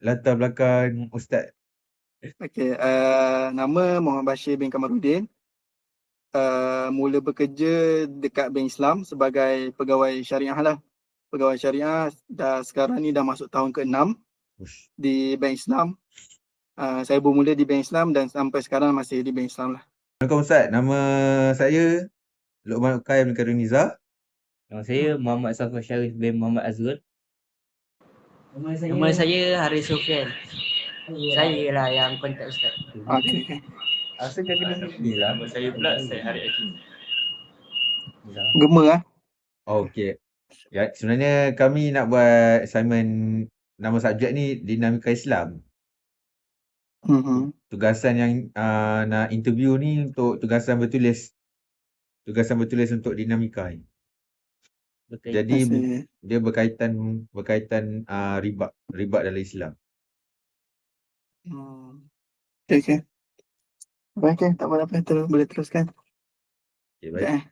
latar belakang Ustaz. Okey, uh, nama Muhammad Bashir bin Kamarudin. Uh, mula bekerja dekat Bank Islam sebagai pegawai syariah lah. Pegawai syariah dah sekarang ni dah masuk tahun ke-6 Ush. di Bank Islam. Uh, saya bermula di Bank Islam dan sampai sekarang masih di Bank Islam lah. Assalamualaikum Ustaz. Nama saya Luqman Ukay bin Karuniza. Nama saya Muhammad Safar Syarif bin Muhammad Azrul. Nama saya Haris Sofian. Saya lah yang kontak Ustaz. Okey. Asal kau kena sini lah. Nama saya pula Syed Harid Hakim. Gema ah. Oh, okey. Ya, sebenarnya kami nak buat assignment nama subjek ni dinamika Islam. Mhm. Tugasan yang uh, nak interview ni untuk tugasan bertulis. Tugasan bertulis untuk dinamika ni. Berkaitan Jadi Masih. dia berkaitan berkaitan uh, riba, riba dalam Islam. Hmm. Okey okey. Baik okey, tak apa apa terus boleh teruskan. Okey, Sekejap, baik. eh.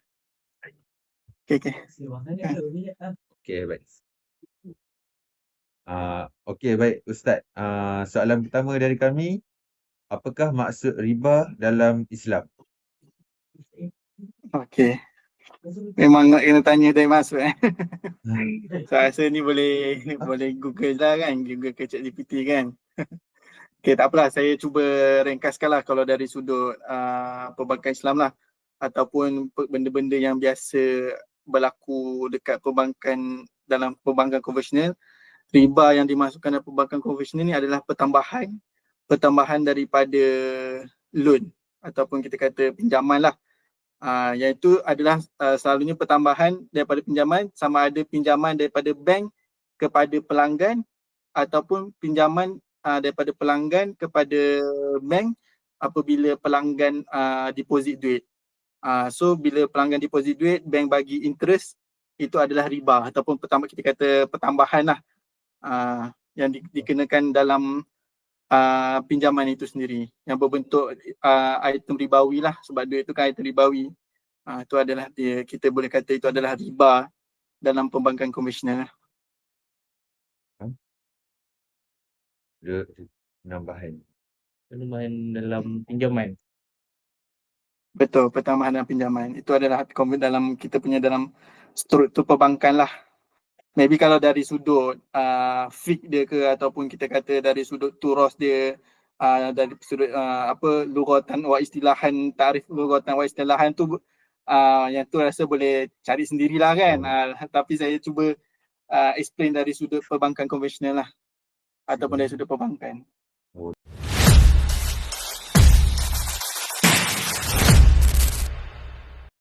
Okey okey. Okey, baik. Uh, okey, baik Ustaz. Uh, soalan pertama dari kami, apakah maksud riba dalam Islam? Okey. Memang nak kena tanya dari masuk eh. Saya rasa ni boleh boleh Google lah kan, Google ke ChatGPT kan. Okey, tak apalah. Saya cuba ringkaskan lah kalau dari sudut uh, perbankan Islam lah. Ataupun benda-benda yang biasa berlaku dekat perbankan dalam perbankan konvensional. Riba yang dimasukkan dalam perbankan konvensional ni adalah pertambahan pertambahan daripada loan ataupun kita kata pinjaman lah. Uh, iaitu adalah uh, selalunya pertambahan daripada pinjaman sama ada pinjaman daripada bank kepada pelanggan ataupun pinjaman uh, daripada pelanggan kepada bank apabila pelanggan uh, deposit duit. Uh, so bila pelanggan deposit duit, bank bagi interest itu adalah riba ataupun pertambah kita kata pertambahan lah uh, yang di, dikenakan dalam uh, pinjaman itu sendiri yang berbentuk uh, item ribawi lah sebab duit itu kan item ribawi. Uh, itu adalah dia kita boleh kata itu adalah riba dalam perbankan konvensional lah. Dia penambahan. penambahan dalam pinjaman. Betul, pertambahan dalam pinjaman. Itu adalah dalam kita punya dalam struktur perbankan lah. Maybe kalau dari sudut uh, fik dia ke ataupun kita kata dari sudut turos dia uh, dari sudut uh, apa lugatan wa istilahan tarif lugatan wa istilahan tu uh, yang tu rasa boleh cari sendirilah kan. Uh, tapi saya cuba uh, explain dari sudut perbankan konvensional lah ataupun dari sudut perbankan.